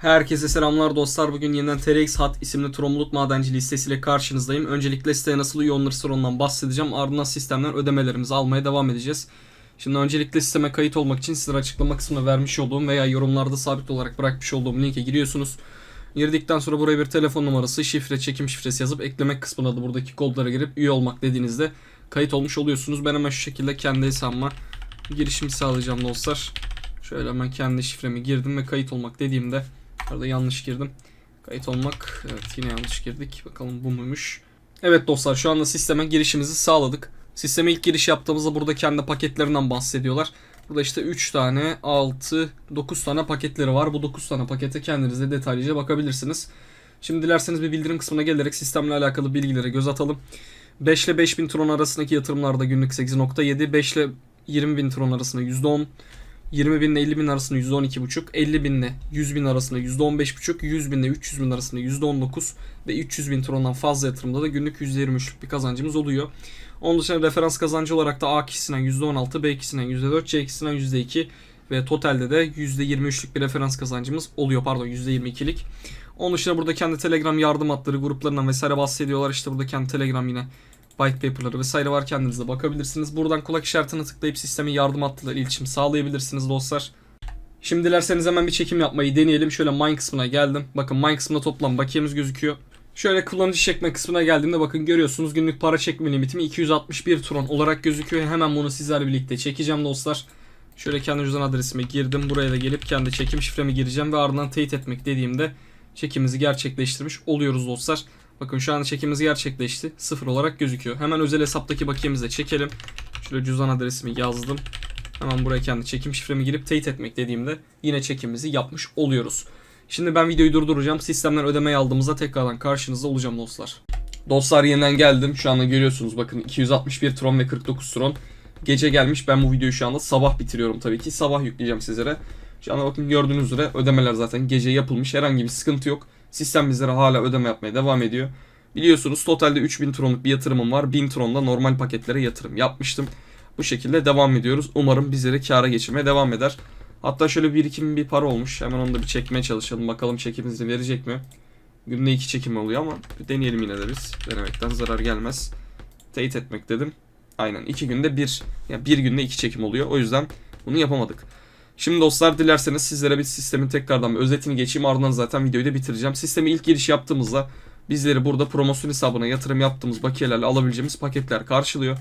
Herkese selamlar dostlar. Bugün yeniden TRX Hat isimli Tromluk Madenci listesiyle karşınızdayım. Öncelikle siteye nasıl üye olunur ondan bahsedeceğim. Ardından sistemden ödemelerimizi almaya devam edeceğiz. Şimdi öncelikle sisteme kayıt olmak için sizlere açıklama kısmına vermiş olduğum veya yorumlarda sabit olarak bırakmış olduğum linke giriyorsunuz. Girdikten sonra buraya bir telefon numarası, şifre, çekim şifresi yazıp eklemek kısmına da buradaki kodlara girip üye olmak dediğinizde kayıt olmuş oluyorsunuz. Ben hemen şu şekilde kendi hesabıma girişimi sağlayacağım dostlar. Şöyle hemen kendi şifremi girdim ve kayıt olmak dediğimde Arada yanlış girdim. Kayıt olmak. Evet yine yanlış girdik. Bakalım bu muymuş. Evet dostlar şu anda sisteme girişimizi sağladık. Sisteme ilk giriş yaptığımızda burada kendi paketlerinden bahsediyorlar. Burada işte 3 tane, 6, 9 tane paketleri var. Bu 9 tane pakete kendiniz de detaylıca bakabilirsiniz. Şimdi dilerseniz bir bildirim kısmına gelerek sistemle alakalı bilgilere göz atalım. 5 ile 5000 tron arasındaki yatırımlarda günlük 8.7, 5 ile 20 bin tron arasında %10, 20 bin ile 50 bin arasında %12,5, 50 bin ile 100 bin arasında %15,5, 100 bin ile 300 bin arasında %19 ve 300 bin trondan fazla yatırımda da günlük %23'lük bir kazancımız oluyor. Onun dışında referans kazancı olarak da A kişisinden %16, B kişisinden %4, C kişisinden %2 ve totalde de %23'lük bir referans kazancımız oluyor. Pardon %22'lik. Onun dışında burada kendi Telegram yardım hatları gruplarından vesaire bahsediyorlar. İşte burada kendi Telegram yine white paper'ları vesaire var kendinize bakabilirsiniz. Buradan kulak işaretine tıklayıp sistemin yardım hatlarıyla iletişim sağlayabilirsiniz dostlar. Şimdi dilerseniz hemen bir çekim yapmayı deneyelim. Şöyle mine kısmına geldim. Bakın mine kısmında toplam bakiyemiz gözüküyor. Şöyle kullanıcı çekme kısmına geldiğimde bakın görüyorsunuz günlük para çekme limitimi 261 tron olarak gözüküyor. Hemen bunu sizlerle birlikte çekeceğim dostlar. Şöyle kendi cüzdan adresime girdim. Buraya da gelip kendi çekim şifremi gireceğim ve ardından teyit etmek dediğimde çekimizi gerçekleştirmiş oluyoruz dostlar. Bakın şu an çekimiz gerçekleşti. Sıfır olarak gözüküyor. Hemen özel hesaptaki bakiyemizi de çekelim. Şöyle cüzdan adresimi yazdım. Hemen buraya kendi çekim şifremi girip teyit etmek dediğimde yine çekimizi yapmış oluyoruz. Şimdi ben videoyu durduracağım. Sistemden ödemeyi aldığımızda tekrardan karşınızda olacağım dostlar. Dostlar yeniden geldim. Şu anda görüyorsunuz bakın 261 tron ve 49 tron. Gece gelmiş. Ben bu videoyu şu anda sabah bitiriyorum tabii ki. Sabah yükleyeceğim sizlere. Şu anda bakın gördüğünüz üzere ödemeler zaten gece yapılmış. Herhangi bir sıkıntı yok. Sistem bizlere hala ödeme yapmaya devam ediyor. Biliyorsunuz totalde 3000 tronluk bir yatırımım var. 1000 tronda normal paketlere yatırım yapmıştım. Bu şekilde devam ediyoruz. Umarım bizleri kâra geçirmeye devam eder. Hatta şöyle birikim bir para olmuş. Hemen onu da bir çekmeye çalışalım. Bakalım çekimizi verecek mi? Günde iki çekim oluyor ama deneyelim yine de biz. Denemekten zarar gelmez. Teyit etmek dedim. Aynen iki günde bir. Yani bir günde iki çekim oluyor. O yüzden bunu yapamadık. Şimdi dostlar dilerseniz sizlere bir sistemin tekrardan bir özetini geçeyim ardından zaten videoyu da bitireceğim. Sistemi ilk giriş yaptığımızda bizleri burada promosyon hesabına yatırım yaptığımız bakiyelerle alabileceğimiz paketler karşılıyor.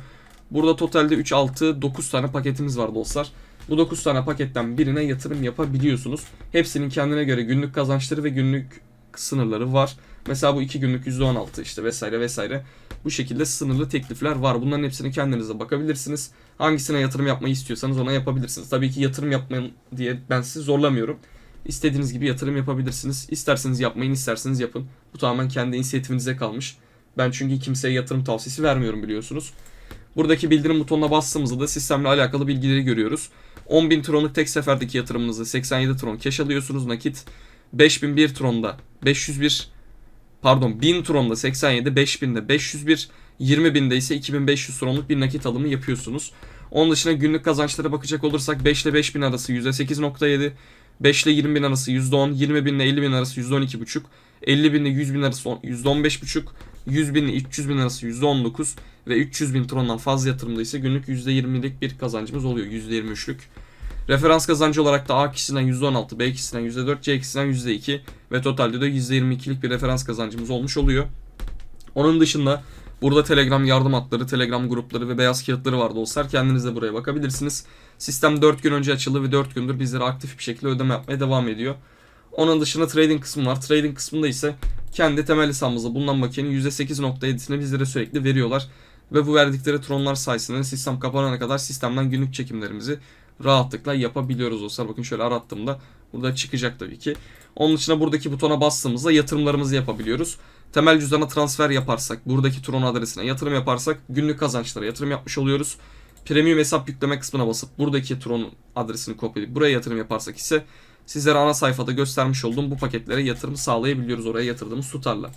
Burada totalde 3, 6, 9 tane paketimiz var dostlar. Bu 9 tane paketten birine yatırım yapabiliyorsunuz. Hepsinin kendine göre günlük kazançları ve günlük sınırları var. Mesela bu 2 günlük %16 işte vesaire vesaire. Bu şekilde sınırlı teklifler var. Bunların hepsini kendinize bakabilirsiniz. Hangisine yatırım yapmayı istiyorsanız ona yapabilirsiniz. Tabii ki yatırım yapmayın diye ben sizi zorlamıyorum. İstediğiniz gibi yatırım yapabilirsiniz. İsterseniz yapmayın, isterseniz yapın. Bu tamamen kendi inisiyatifinize kalmış. Ben çünkü kimseye yatırım tavsiyesi vermiyorum biliyorsunuz. Buradaki bildirim butonuna bastığımızda da sistemle alakalı bilgileri görüyoruz. 10.000 tronluk tek seferdeki yatırımınızı 87 tron cash alıyorsunuz nakit. 5001 tronda 501 pardon 1000 tronda 87, 5000'de 501, 20.000'de ise 2500 tronluk bir nakit alımı yapıyorsunuz. Onun dışında günlük kazançlara bakacak olursak 5 ile 5000 arası %8.7, 5 ile 20.000 arası %10, 20.000 ile 50.000 arası %12.5, 50.000 ile 100.000 arası %15.5, 100.000 ile 300.000 arası %19 ve 300.000 trondan fazla yatırımda ise günlük %20'lik bir kazancımız oluyor %23'lük. Referans kazancı olarak da A kişisinden %16, B kişisinden %4, C kişisinden %2 ve totalde de %22'lik bir referans kazancımız olmuş oluyor. Onun dışında burada Telegram yardım hatları, Telegram grupları ve beyaz kağıtları var dostlar. Kendiniz de buraya bakabilirsiniz. Sistem 4 gün önce açıldı ve 4 gündür bizlere aktif bir şekilde ödeme yapmaya devam ediyor. Onun dışında trading kısmı var. Trading kısmında ise kendi temel hesabımızda bulunan makinenin %8.7'sini bizlere sürekli veriyorlar. Ve bu verdikleri tronlar sayesinde sistem kapanana kadar sistemden günlük çekimlerimizi rahatlıkla yapabiliyoruz dostlar. Bakın şöyle arattığımda burada çıkacak tabii ki. Onun dışında buradaki butona bastığımızda yatırımlarımızı yapabiliyoruz. Temel cüzdana transfer yaparsak, buradaki Tron adresine yatırım yaparsak günlük kazançlara yatırım yapmış oluyoruz. Premium hesap yükleme kısmına basıp buradaki Tron adresini kopyalayıp buraya yatırım yaparsak ise sizlere ana sayfada göstermiş olduğum bu paketlere yatırım sağlayabiliyoruz oraya yatırdığımız tutarla.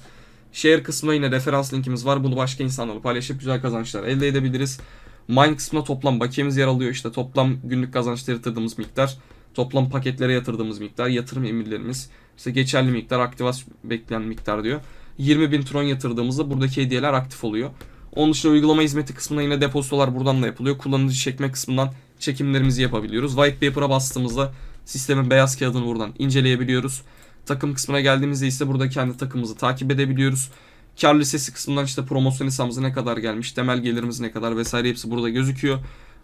Share kısmına yine referans linkimiz var. Bunu başka insanlarla paylaşıp güzel kazançlar elde edebiliriz. Mine kısmına toplam bakiyemiz yer alıyor. İşte toplam günlük kazançta yatırdığımız miktar. Toplam paketlere yatırdığımız miktar, yatırım emirlerimiz, işte geçerli miktar, aktivasyon bekleyen miktar diyor. 20 bin tron yatırdığımızda buradaki hediyeler aktif oluyor. Onun dışında uygulama hizmeti kısmında yine depozitolar buradan da yapılıyor. Kullanıcı çekme kısmından çekimlerimizi yapabiliyoruz. White Paper'a bastığımızda sistemin beyaz kağıdını buradan inceleyebiliyoruz. Takım kısmına geldiğimizde ise burada kendi takımımızı takip edebiliyoruz. Kar listesi kısmından işte promosyon hesabımıza ne kadar gelmiş, temel gelirimiz ne kadar vesaire hepsi burada gözüküyor.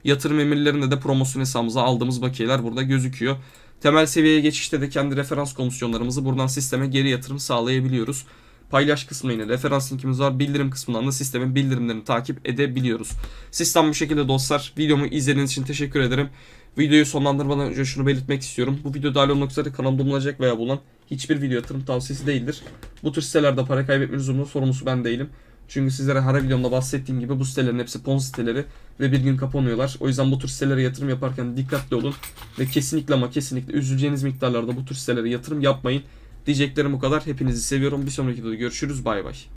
Yatırım emirlerinde de promosyon hesabımıza aldığımız bakiyeler burada gözüküyor. Temel seviyeye geçişte de kendi referans komisyonlarımızı buradan sisteme geri yatırım sağlayabiliyoruz. Paylaş kısmında yine referans linkimiz var. Bildirim kısmından da sistemin bildirimlerini takip edebiliyoruz. Sistem bu şekilde dostlar. Videomu izlediğiniz için teşekkür ederim. Videoyu sonlandırmadan önce şunu belirtmek istiyorum. Bu video dahil olmak üzere kanalımda bulunacak veya bulunan hiçbir video yatırım tavsiyesi değildir. Bu tür sitelerde para kaybetmeniz durumunda sorumlusu ben değilim. Çünkü sizlere her videomda bahsettiğim gibi bu sitelerin hepsi pon siteleri ve bir gün kapanıyorlar. O yüzden bu tür sitelere yatırım yaparken dikkatli olun ve kesinlikle ama kesinlikle üzüleceğiniz miktarlarda bu tür sitelere yatırım yapmayın. Diyeceklerim bu kadar. Hepinizi seviyorum. Bir sonraki videoda görüşürüz. Bay bay.